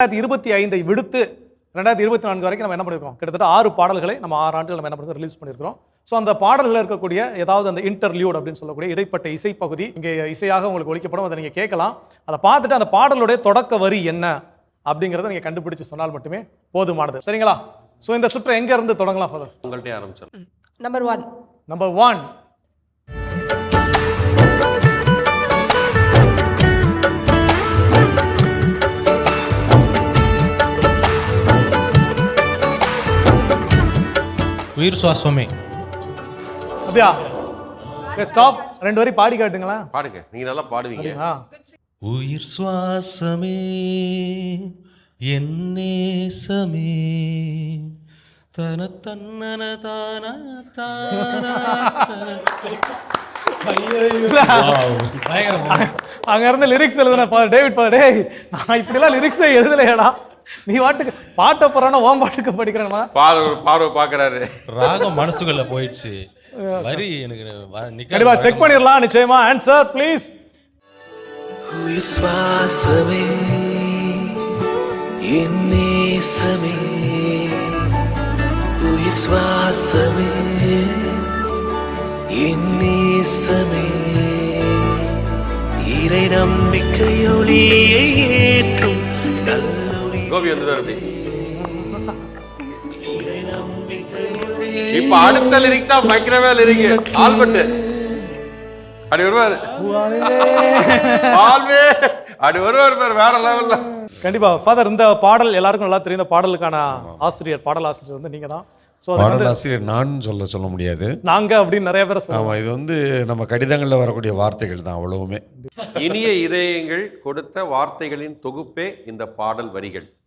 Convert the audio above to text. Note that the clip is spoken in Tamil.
ரெண்டாயிரத்தி இருபத்தி ஐந்தை விடுத்து ரெண்டாயிரத்தி இருபத்தி நான்கு வரைக்கும் நம்ம என்ன பண்ணிருக்கோம்? கிட்டத்தட்ட ஆறு பாடல்களை நம்ம ஆறு ஆண்டுகள் நம்ம என்ன பண்ணிருக்கோம் ரிலீஸ் பண்ணியிருக்கிறோம் ஸோ அந்த பாடல்களில் இருக்கக்கூடிய ஏதாவது அந்த இன்டர்லியூட் அப்படின்னு சொல்லக்கூடிய இடைப்பட்ட இசைப்பகுதி இங்கே இசையாக உங்களுக்கு ஒழிக்கப்படும் அதை நீங்கள் கேட்கலாம். அதை பார்த்துட்டு அந்த பாடலுடைய தொடக்க வரி என்ன அப்படிங்கிறத நீங்கள் கண்டுபிடிச்சு சொன்னால் மட்டுமே போதுமானது. சரிங்களா? ஸோ இந்த சுற்றை எங்க இருந்து தொடங்கலாம் ஃபாதர் உங்கள்கிட்ட ஆரம்பிச்சோம் நம்பர் ஒன் நம்பர் ஒன் உயிர் சுவாசமே. அப்படியா? ஸ்டாப் ரெண்டு வரி பாடி காட்டுங்களேன் பாடுங்க. நீங்க நல்லா பாடுவீங்க. உயிர் சுவாசமே என் நேசமே. தன தன்னன தான தானா. அங்க இருந்து லிரிக்ஸ் எழுதுன பா- டேவிட் பா டேய் நான் இப்படிலாம் லிரிக்ஸே எழுதலையடா. நீ பாட்டுக்கு பாட்டை போறான ஓம் பாட்டுக்கு படிக்கிறேன்னா பார்வை பார்வை பாக்குறாரு ராகம் மனசுக்குள்ள போயிடுச்சு. வரி எனக்கு கண்டிப்பா செக் பண்ணிடலாம் நிச்சயமா. ஆன்சர் ப்ளீஸ் உயிர் சுவாசமே என் நேசமே. உயிர் சுவாசமே என் நேசமே. இறை நல்லொளி கோபி வந்துட்டாரு அப்படி. இப்ப அடுத்த லிரிக் தான் மைக்ரோவே லிரிக் ஆல்பர்ட். அப்படி வருவாரு. ஆல்வே. அப்படி வருவார் பேர் வேற லெவல்ல கண்டிப்பா ஃபாதர் இந்த பாடல் எல்லாருக்கும் நல்லா தெரியும். இந்த பாடலுக்கான ஆசிரியர் பாடல் ஆசிரியர் வந்து நீங்க தான். பாடலாசிரியர் நான் சொல்ல சொல்ல முடியாது. நாங்க அப்படின்னு நிறைய பேர் ஆமாம் இது வந்து நம்ம கடிதங்களில் வரக்கூடிய வார்த்தைகள் தான் அவ்வளவுமே. இனிய இதயங்கள் கொடுத்த வார்த்தைகளின் தொகுப்பே இந்த பாடல் வரிகள்.